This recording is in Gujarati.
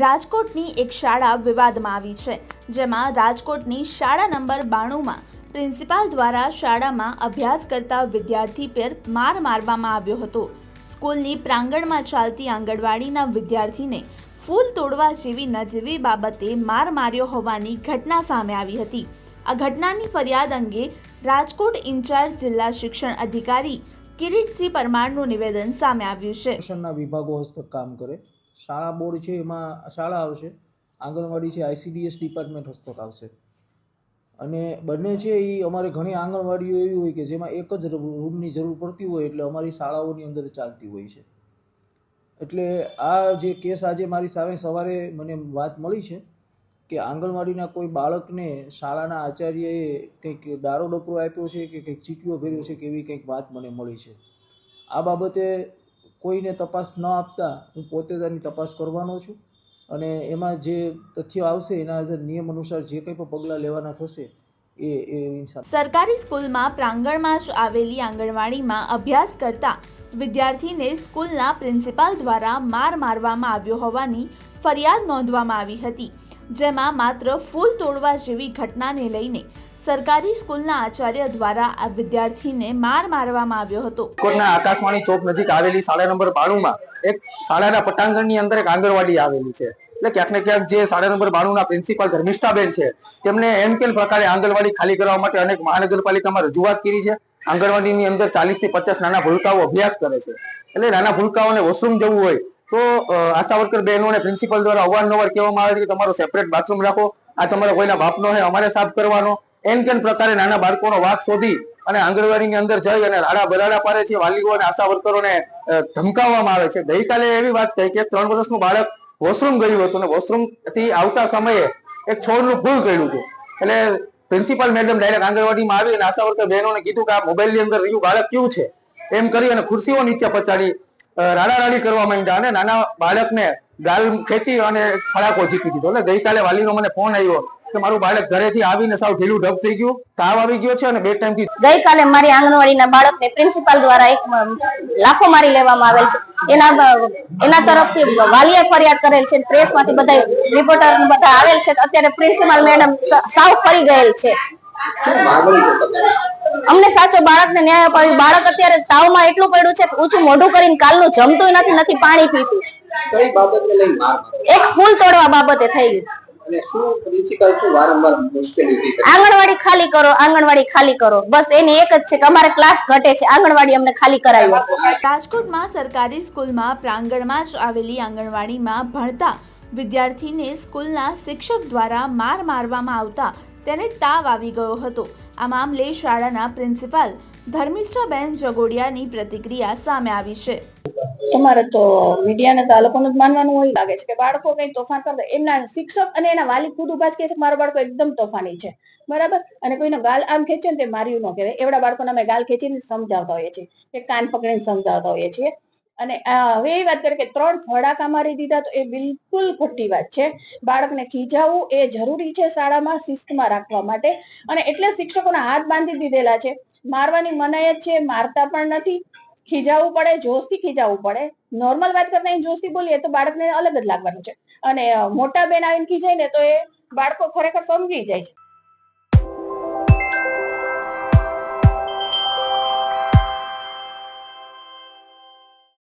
રાજકોટની એક શાળા વિવાદમાં આવી છે, જેમાં રાજકોટની શાળા નંબર બાણુંમાં પ્રિન્સિપાલ દ્વારા શાળામાં અભ્યાસ કરતા વિદ્યાર્થી પર માર મારવામાં આવ્યો હતો. સ્કૂલની પ્રાંગણમાં ચાલતી આંગણવાડીના વિદ્યાર્થીને ફૂલ તોડવા જેવી નજીવી બાબતે માર માર્યો હોવાની ઘટના સામે આવી હતી. આ ઘટનાની ફરિયાદ અંગે રાજકોટ ઇન્ચાર્જ જિલ્લા શિક્ષણ અધિકારી કિરીટસિંહ પરમારનું નિવેદન સામે આવ્યું છે. વિભાગો હસ્તક કામ કરે શાળા બોર્ડ છે, એમાં શાળા આવશે. આંગણવાડી છે આઈસીડીએસ ડિપાર્ટમેન્ટ હસ્તક આવશે. અને બંને છે, એ અમારે ઘણી આંગણવાડીઓ એવી હોય કે જેમાં એક જ રૂમની જરૂર પડતી હોય એટલે અમારી શાળાઓની અંદર ચાલતી હોય છે. એટલે આ જે કેસ આજે મારી સામે સવારે મને વાત મળી છે કે આંગણવાડીના કોઈ બાળકને શાળાના આચાર્યએ કંઈક ડારો ડપરો આપ્યો છે કે કંઈક ચીટીઓ ભર્યો છે કે એવી કંઈક વાત મને મળી છે. આ બાબતે કોઈને તપાસ ન આપતા હું પોતે તેની તપાસ કરવાનો છું. અને એમાં જે તથ્યો આવશે એના નિયમ અનુસાર જે કંઈ પણ પગલાં લેવાના થશે એ સરકારી સ્કૂલમાં પ્રાંગણમાં જ આવેલી આંગણવાડીમાં અભ્યાસ કરતા વિદ્યાર્થીને સ્કૂલના પ્રિન્સિપાલ દ્વારા માર મારવામાં આવ્યો હોવાની ફરિયાદ નોંધવામાં આવી હતી, જેમાં માત્ર ફૂલ તોડવા જેવી ઘટનાને લઈને સરકારી સ્કૂલના આચાર્ય દ્વારા આ વિદ્યાર્થીને માર મારવામાં આવ્યો હતો. કોટના આકાશવાણી ચોક નજીક આવેલી શાળા નંબર બાણુંમાં એક શાળાના પટાંગણની અંદર એક આંગણવાડી આવેલી છે. એટલે ક્યાંક ને ક્યાંક જે શાળા નંબર બાણુંના પ્રિન્સિપાલ ધર્મિષ્ઠાબેન છે, તેમને એમ કેમ પ્રકારે આંગણવાડી ખાલી કરવા માટે અનેક મહાનગરપાલિકામાં રજૂઆત કરી છે? આંગણવાડીની અંદર ચાલીસથી પચાસ નાના ભૂલકાઓ અભ્યાસ કરે છે. એટલે નાના ભૂલકાઓને વોશરૂમ જવું હોય તો આશા વર્કર બહેનોને પ્રિન્સિપલ દ્વારા અવારનવાર કહેવામાં આવે છે કે તમારો સેપરેટ બાથરૂમ રાખો. આ તમારા કોઈના બાપનો છે અમારે સાફ કરવાનો. એમ કેન પ્રકારે નાના બાળકોનો વાક શોધી અને આંગણવાડીની અંદર જઈ અને રાડા બરાડા પાડે છે, વાલીઓ અને આશા વર્કરોને ધમકાવવામાં આવે છે. ગઈકાલે એવી વાત થઈ કે ત્રણ વર્ષનું બાળક વોશરૂમ ગયું હતું અને વોશરૂમથી આવતા સમયે એક છોડનું ફૂલ કર્યું હતું. એટલે પ્રિન્સિપાલ મેડમ ડાયરેક્ટ આંગણવાડીમાં આવી અને આશા વર્કર બહેનોને કીધું કે આ મોબાઈલની અંદર રહ્યું બાળક કેવું છે? એમ કરી અને ખુરશીઓ નીચે પચાડી રાડારાડી કરવા માંડ્યા અને નાના બાળકને ગાલ ખેંચી અને ફળાકો ઝીકી દીધો. એટલે ગઈકાલે વાલીનો મને ફોન આવ્યો કે મારું બાળક ઘરેથી આવીને સાવ ઢીલું ઢબ થઈ ગયું તાવ આવી ગયો છે અને બે ટાઈમથી ગઈકાલે મારી આંગણવાડીના બાળકને પ્રિન્સિપાલ દ્વારા એક લાફો મારી લેવામાં આવેલ છે. એના એના તરફથી વાલીએ ફરિયાદ કરેલ છે પ્રેસમાંથી બધા રિપોર્ટર બધા આવેલ છે. અત્યારે પ્રિન્સિપાલ મેડમ સાવ ફરી ગયેલ છે. અમને સાચો બાળકને ન્યાય અપાવી બાળક અત્યારે તાવમાં એટલું પડ્યું છે કે ઊંચું મોઢું કરીને કાલનું જમતું નથી નથી પાણી પીતું? એક ફૂલ તોડવા બાબતે થઈ ગયું. અને શું પ્રિન્સિપાલ શું વારંવાર મુશ્કેલી ઊભી કરે? આંગણવાડી ખાલી કરો આંગણવાડી ખાલી કરો. બસ એની એક જ છે કે અમારે ક્લાસ ઘટે છે. આંગણવાડી અમને ખાલી કરાવી રાજકોટમાં સરકારી સ્કૂલમાં પ્રાંગણમાં જ આવેલી આંગણવાડીમાં ભણતા વિદ્યાર્થીને સ્કૂલના શિક્ષક દ્વારા માર મારવામાં આવતા તેને તાવ આવી ગયો હતો. આ મામલે શાળાના પ્રિન્સિપાલ ધર્મિષ્ઠાબેન જગોડિયાની પ્રતિક્રિયા સામે આવી છે. તમારે તો મીડિયાને તો આ લોકોનું જ માનવાનું હોય લાગે છે કે બાળકો કઈ તોફાન કરતા એમના શિક્ષક અને એના વાલી ખુદ ઊભા છે કે મારો બાળકો એકદમ તોફાની છે. બરાબર? અને કોઈનો ગાલ આમ ખેંચે ને તે માર્યું ન કહેવાય. એવડા બાળકોને અમે ગાલ ખેંચીને સમજાવતા હોઈએ છીએ કે કાન પકડીને સમજાવતા હોઈએ છીએ. અને હવે એ વાત કરીએ કે ત્રણ ફડાકા મારી દીધા તો એ બિલકુલ ખોટી વાત છે. બાળકને ખીજાવવું એ જરૂરી છે શાળામાં શિસ્તમાં રાખવા માટે. અને એટલે શિક્ષકોના હાથ બાંધી દીધેલા છે. મારવાની મનાઈ જ છે, મારતા પણ નથી. ખીજાવવું પડે, જોશથી ખીજાવવું પડે. નોર્મલ વાત કરતા જોશથી બોલીએ તો બાળકને અલગ જ લાગવાનું છે. અને મોટા બેન આવીને ખીજાય ને તો એ બાળકો ખરેખર સમજી જાય છે.